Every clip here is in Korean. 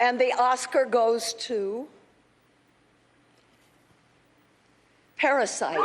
And the Oscar goes to Parasite.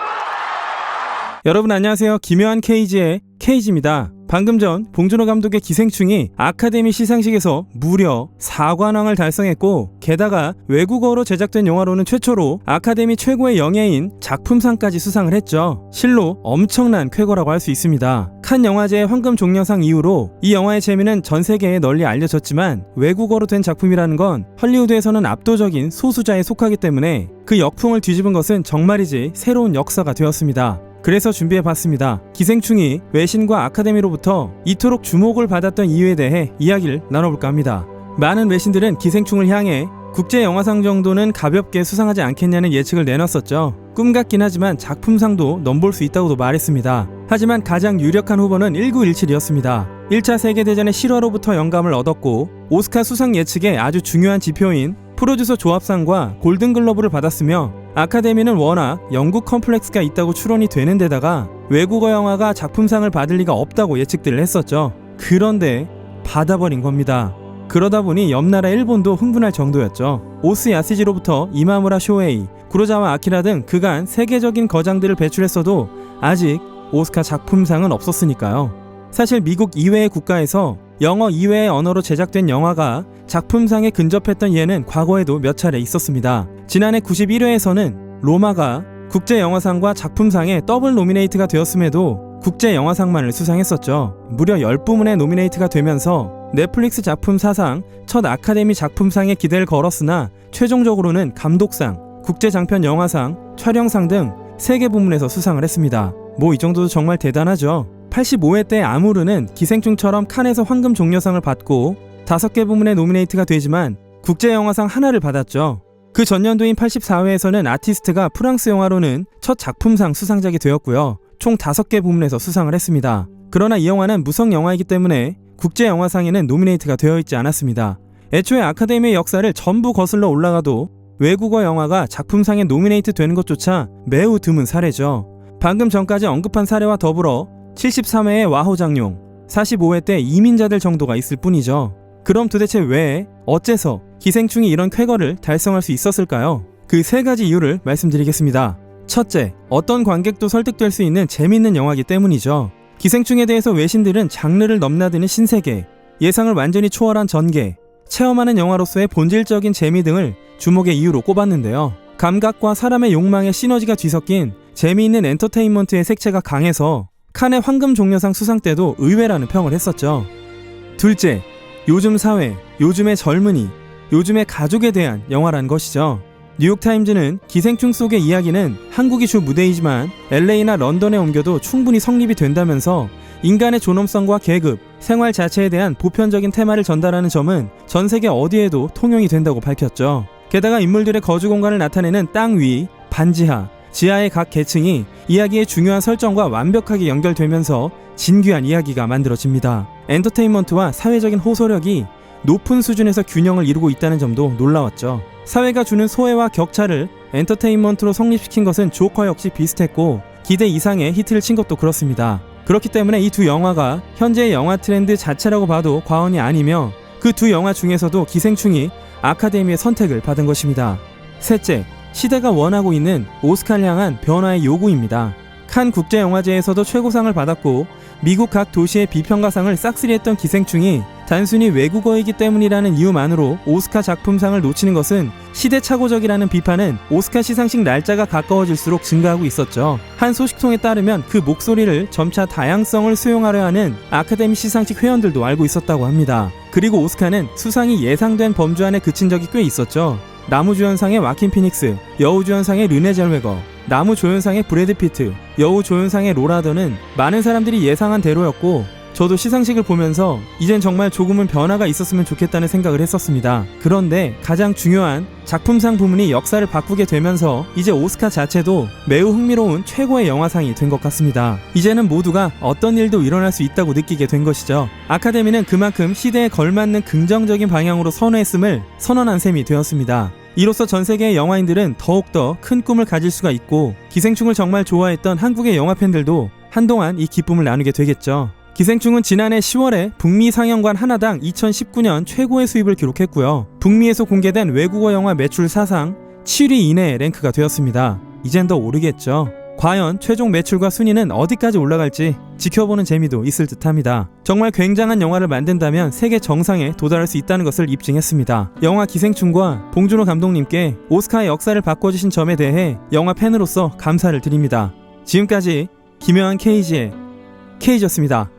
여러분 안녕하세요. 김요한 케이지의 케이지입니다. 방금 전 봉준호 감독의 기생충이 아카데미 시상식에서 무려 4관왕을 달성했고 게다가 외국어로 제작된 영화로는 최초로 아카데미 최고의 영예인 작품상까지 수상을 했죠. 실로 엄청난 쾌거라고 할 수 있습니다. 칸 영화제의 황금 종려상 이후로 이 영화의 재미는 전 세계에 널리 알려졌지만 외국어로 된 작품이라는 건 헐리우드에서는 압도적인 소수자에 속하기 때문에 그 역풍을 뒤집은 것은 정말이지 새로운 역사가 되었습니다. 그래서 준비해봤습니다. 기생충이 외신과 아카데미로부터 이토록 주목을 받았던 이유에 대해 이야기를 나눠볼까 합니다. 많은 외신들은 기생충을 향해 국제 영화상 정도는 가볍게 수상하지 않겠냐는 예측을 내놨었죠. 꿈 같긴 하지만 작품상도 넘볼 수 있다고도 말했습니다. 하지만 가장 유력한 후보는 1917이었습니다. 1차 세계대전의 실화로부터 영감을 얻었고 오스카 수상 예측의 아주 중요한 지표인 프로듀서 조합상과 골든글러브를 받았으며 아카데미는 워낙 영국 컴플렉스가 있다고 추론이 되는 데다가 외국어 영화가 작품상을 받을 리가 없다고 예측들을 했었죠. 그런데 받아버린 겁니다. 그러다 보니 옆나라 일본도 흥분할 정도였죠. 오스 야스지로부터 이마무라 쇼에이, 구로자와 아키라 등 그간 세계적인 거장들을 배출했어도 아직 오스카 작품상은 없었으니까요. 사실 미국 이외의 국가에서 영어 이외의 언어로 제작된 영화가 작품상에 근접했던 예는 과거에도 몇 차례 있었습니다. 지난해 91회에서는 로마가 국제영화상과 작품상에 더블 노미네이트가 되었음에도 국제영화상만을 수상했었죠. 무려 10부문의 노미네이트가 되면서 넷플릭스 작품 사상 첫 아카데미 작품상에 기대를 걸었으나 최종적으로는 감독상, 국제장편 영화상, 촬영상 등 3개 부문에서 수상을 했습니다. 뭐 이 정도도 정말 대단하죠. 85회 때 아무르는 기생충처럼 칸에서 황금 종려상을 받고 5개 부문에 노미네이트가 되지만 국제영화상 하나를 받았죠. 그 전년도인 84회에서는 아티스트가 프랑스 영화로는 첫 작품상 수상작이 되었고요. 총 5개 부문에서 수상을 했습니다. 그러나 이 영화는 무성 영화이기 때문에 국제영화상에는 노미네이트가 되어 있지 않았습니다. 애초에 아카데미의 역사를 전부 거슬러 올라가도 외국어 영화가 작품상에 노미네이트 되는 것조차 매우 드문 사례죠. 방금 전까지 언급한 사례와 더불어 73회의 와호장룡, 45회 때 이민자들 정도가 있을 뿐이죠. 그럼 도대체 왜, 어째서 기생충이 이런 쾌거를 달성할 수 있었을까요? 그 세 가지 이유를 말씀드리겠습니다. 첫째, 어떤 관객도 설득될 수 있는 재밌는 영화이기 때문이죠. 기생충에 대해서 외신들은 장르를 넘나드는 신세계, 예상을 완전히 초월한 전개, 체험하는 영화로서의 본질적인 재미 등을 주목의 이유로 꼽았는데요. 감각과 사람의 욕망의 시너지가 뒤섞인 재미있는 엔터테인먼트의 색채가 강해서 칸의 황금 종려상 수상 때도 의외라는 평을 했었죠. 둘째, 요즘 사회, 요즘의 젊은이, 요즘의 가족에 대한 영화란 것이죠. 뉴욕타임즈는 기생충 속의 이야기는 한국이 주 무대이지만 LA나 런던에 옮겨도 충분히 성립이 된다면서 인간의 존엄성과 계급, 생활 자체에 대한 보편적인 테마를 전달하는 점은 전 세계 어디에도 통용이 된다고 밝혔죠. 게다가 인물들의 거주 공간을 나타내는 땅 위, 반지하, 지하의 각 계층이 이야기의 중요한 설정과 완벽하게 연결되면서 진귀한 이야기가 만들어집니다. 엔터테인먼트와 사회적인 호소력이 높은 수준에서 균형을 이루고 있다는 점도 놀라웠죠. 사회가 주는 소외와 격차를 엔터테인먼트로 성립시킨 것은 조커 역시 비슷했고 기대 이상의 히트를 친 것도 그렇습니다. 그렇기 때문에 이 두 영화가 현재의 영화 트렌드 자체라고 봐도 과언이 아니며 그 두 영화 중에서도 기생충이 아카데미의 선택을 받은 것입니다. 셋째, 시대가 원하고 있는 오스카를 향한 변화의 요구입니다. 칸 국제영화제에서도 최고상을 받았고 미국 각 도시의 비평가상을 싹쓸이했던 기생충이 단순히 외국어이기 때문이라는 이유만으로 오스카 작품상을 놓치는 것은 시대착오적이라는 비판은 오스카 시상식 날짜가 가까워질수록 증가하고 있었죠. 한 소식통에 따르면 그 목소리를 점차 다양성을 수용하려 하는 아카데미 시상식 회원들도 알고 있었다고 합니다. 그리고 오스카는 수상이 예상된 범주 안에 그친 적이 꽤 있었죠. 나무주연상의 와킨 피닉스, 여우주연상의 르네 젤웨거, 나무조연상의 브래드 피트, 여우조연상의 로라더는 많은 사람들이 예상한 대로였고 저도 시상식을 보면서 이젠 정말 조금은 변화가 있었으면 좋겠다는 생각을 했었습니다. 그런데 가장 중요한 작품상 부문이 역사를 바꾸게 되면서 이제 오스카 자체도 매우 흥미로운 최고의 영화상이 된 것 같습니다. 이제는 모두가 어떤 일도 일어날 수 있다고 느끼게 된 것이죠. 아카데미는 그만큼 시대에 걸맞는 긍정적인 방향으로 선회했음을 선언한 셈이 되었습니다. 이로써 전 세계의 영화인들은 더욱더 큰 꿈을 가질 수가 있고 기생충을 정말 좋아했던 한국의 영화 팬들도 한동안 이 기쁨을 나누게 되겠죠. 기생충은 지난해 10월에 북미 상영관 하나당 2019년 최고의 수입을 기록했고요. 북미에서 공개된 외국어 영화 매출 사상 7위 이내에 랭크가 되었습니다. 이젠 더 오르겠죠. 과연 최종 매출과 순위는 어디까지 올라갈지 지켜보는 재미도 있을 듯 합니다. 정말 굉장한 영화를 만든다면 세계 정상에 도달할 수 있다는 것을 입증했습니다. 영화 기생충과 봉준호 감독님께 오스카의 역사를 바꿔주신 점에 대해 영화 팬으로서 감사를 드립니다. 지금까지 김효한 케이지의 케이지였습니다.